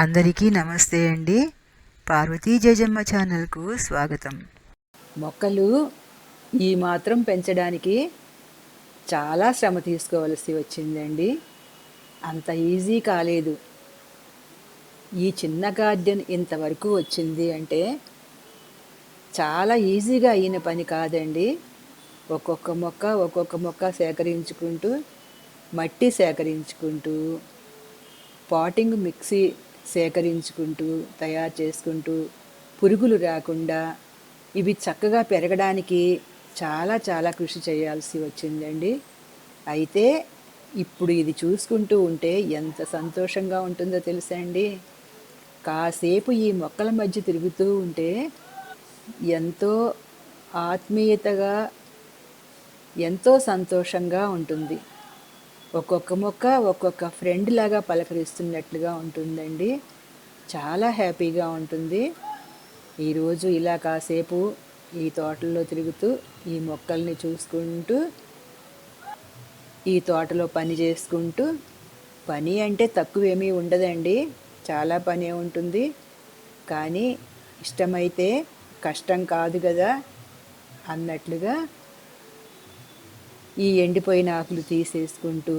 అందరికీ నమస్తే అండి. పార్వతీ జయజమ్మ ఛానల్కు స్వాగతం. మొక్కలు ఈ మాత్రం పెంచడానికి చాలా శ్రమ తీసుకోవలసి వచ్చిందండి. అంత ఈజీ కాలేదు. ఈ చిన్న గార్డెన్ ఇంతవరకు వచ్చింది అంటే చాలా ఈజీగా అయిన పని కాదండి. ఒక్కొక్క మొక్క ఒక్కొక్క మొక్క సేకరించుకుంటూ మట్టి సేకరించుకుంటూ పాటింగ్ మిక్సీ సేకరించుకుంటూ తయారు చేసుకుంటూ పురుగులు రాకుండా ఇవి చక్కగా పెరగడానికి చాలా చాలా కృషి చేయాల్సి వచ్చిందండి. అయితే ఇప్పుడు ఇది చూసుకుంటూ ఉంటే ఎంత సంతోషంగా ఉంటుందో తెలుసా అండి? కాసేపు ఈ మొక్కల మధ్య తిరుగుతూ ఉంటే ఎంతో ఆత్మీయతగా ఎంతో సంతోషంగా ఉంటుంది. ఒక్కొక్క మొక్క ఒక్కొక్క ఫ్రెండ్ లాగా పలకరిస్తున్నట్లుగా ఉంటుందండి. చాలా హ్యాపీగా ఉంటుంది. ఈరోజు ఇలా కాసేపు ఈ తోటల్లో తిరుగుతూ ఈ మొక్కల్ని చూసుకుంటూ ఈ తోటలో పని చేసుకుంటూ పని అంటే తక్కువేమీ ఉండదండి. చాలా పని ఉంటుంది. కానీ ఇష్టమైతే కష్టం కాదు కదా అన్నట్లుగా ఈ ఎండిపోయిన ఆకులు తీసేసుకుంటూ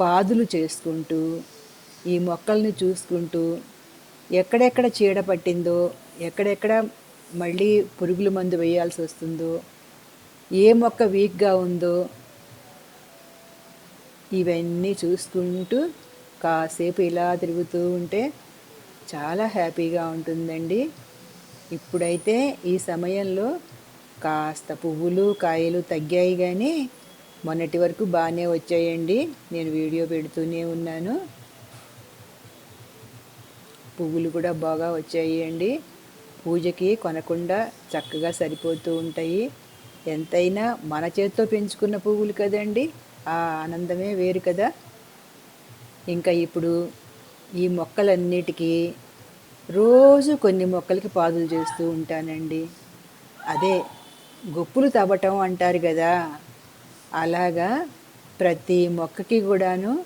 పాదులు చేసుకుంటూ ఈ మొక్కల్ని చూసుకుంటూ ఎక్కడెక్కడ చీడ పట్టిందో ఎక్కడెక్కడ మళ్ళీ పురుగుల మందు వేయాల్సి వస్తుందో ఏ మొక్క వీక్గా ఉందో ఇవన్నీ చూసుకుంటూ కాసేపు ఇలా తిరుగుతూ ఉంటే చాలా హ్యాపీగా ఉంటుందండి. ఇప్పుడైతే ఈ సమయంలో కాస్త పువ్వులు కాయలు తగ్గాయి కానీ మొన్నటి వరకు బాగానే వచ్చాయండి. నేను వీడియో పెడుతూనే ఉన్నాను. పువ్వులు కూడా బాగా వచ్చాయి అండి పూజకి కొనకుండా చక్కగా సరిపోతూ ఉంటాయి. ఎంతైనా మన చేతితో పెంచుకున్న పువ్వులు కదండి. ఆ ఆనందమే వేరు కదా. ఇంకా ఇప్పుడు ఈ మొక్కలన్నిటికీ రోజు కొన్ని మొక్కలకి పాదులు చేస్తూ ఉంటానండి. అదే గొప్పులు తవ్వటం అంటారు కదా. అలాగా ప్రతి మొక్కకి కూడాను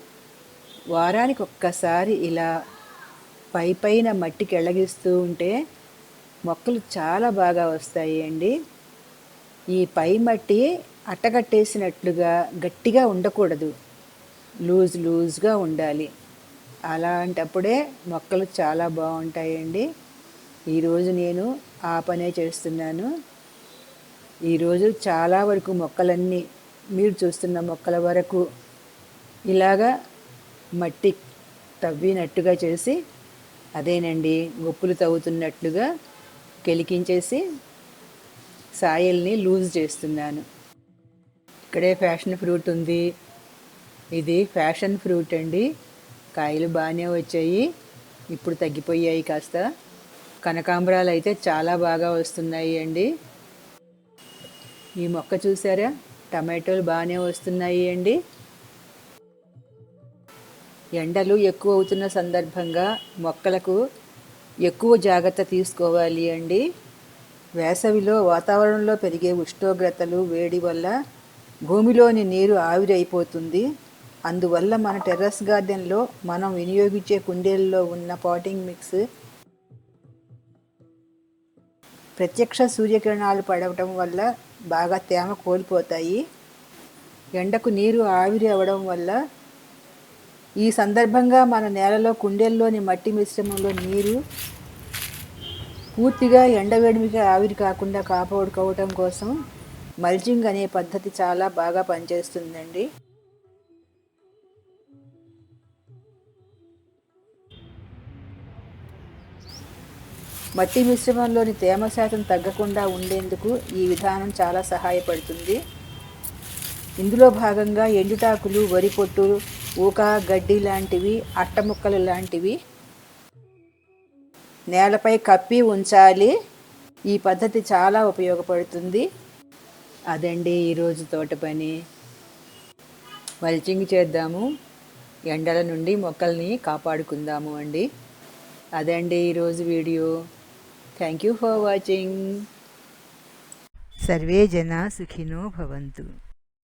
వారానికి ఒక్కసారి ఇలా పై పైన మట్టికి ఎళ్ళగిస్తూ ఉంటే మొక్కలు చాలా బాగా వస్తాయి అండి. ఈ పై మట్టి అట్టగట్టేసినట్లుగా గట్టిగా ఉండకూడదు. లూజ్ లూజ్గా ఉండాలి. అలాంటప్పుడే మొక్కలు చాలా బాగుంటాయండి. ఈరోజు నేను ఆ పనే చేస్తున్నాను. ఈరోజు చాలా వరకు మొక్కలన్నీ మీరు చూస్తున్న మొక్కల వరకు ఇలాగా మట్టి తవ్వినట్టుగా చేసి అదేనండి గొప్పులు తవ్వుతున్నట్లుగా కెలికించేసి సాయిల్ని లూజ్ చేస్తున్నాను. ఇక్కడే ఫ్యాషన్ ఫ్రూట్ ఉంది. ఇది ఫ్యాషన్ ఫ్రూట్ అండి. కాయలు బాగానే వచ్చాయి. ఇప్పుడు తగ్గిపోయాయి కాస్త. కనకాంబరాలు అయితే చాలా బాగా వస్తున్నాయి అండి. ఈ మొక్క చూసారా? టమాటోలు బాగానే వస్తున్నాయి అండి. ఎండలు ఎక్కువ అవుతున్న సందర్భంగా మొక్కలకు ఎక్కువ జాగ్రత్త తీసుకోవాలి అండి. వేసవిలో వాతావరణంలో పెరిగే ఉష్ణోగ్రతలు వేడి వల్ల భూమిలోని నీరు ఆవిరైపోతుంది. అందువల్ల మన టెర్రస్ గార్డెన్లో మనం వినియోగించే కుండీలలో ఉన్న పాటింగ్ మిక్స్ ప్రత్యక్ష సూర్యకిరణాలు పడవటం వల్ల బాగా తేమ కోల్పోతాయి. ఎండకు నీరు ఆవిరి అవ్వడం వల్ల ఈ సందర్భంగా మన నేలలో కుండెల్లోని మట్టి మిశ్రమంలో నీరు పూర్తిగా ఎండవేడిమిగా ఆవిరి కాకుండా కాపాడుకోవటం కోసం మల్చింగ్ అనే పద్ధతి చాలా బాగా పనిచేస్తుందండి. మట్టి మిశ్రమంలోని తేమ శాతం తగ్గకుండా ఉండేందుకు ఈ విధానం చాలా సహాయపడుతుంది. ఇందులో భాగంగా ఎండుటాకులు వరి పొట్టు ఊక గడ్డి లాంటివి అట్టముక్కలు లాంటివి నేలపై కప్పి ఉంచాలి. ఈ పద్ధతి చాలా ఉపయోగపడుతుంది. అదండి ఈరోజు తోట పని. మల్చింగ్ చేద్దాము. ఎండల నుండి మొక్కల్ని కాపాడుకుందాము అండి. అదండి ఈరోజు video. Thank you for watching सर्वे जना सुखिनो भवन्तु।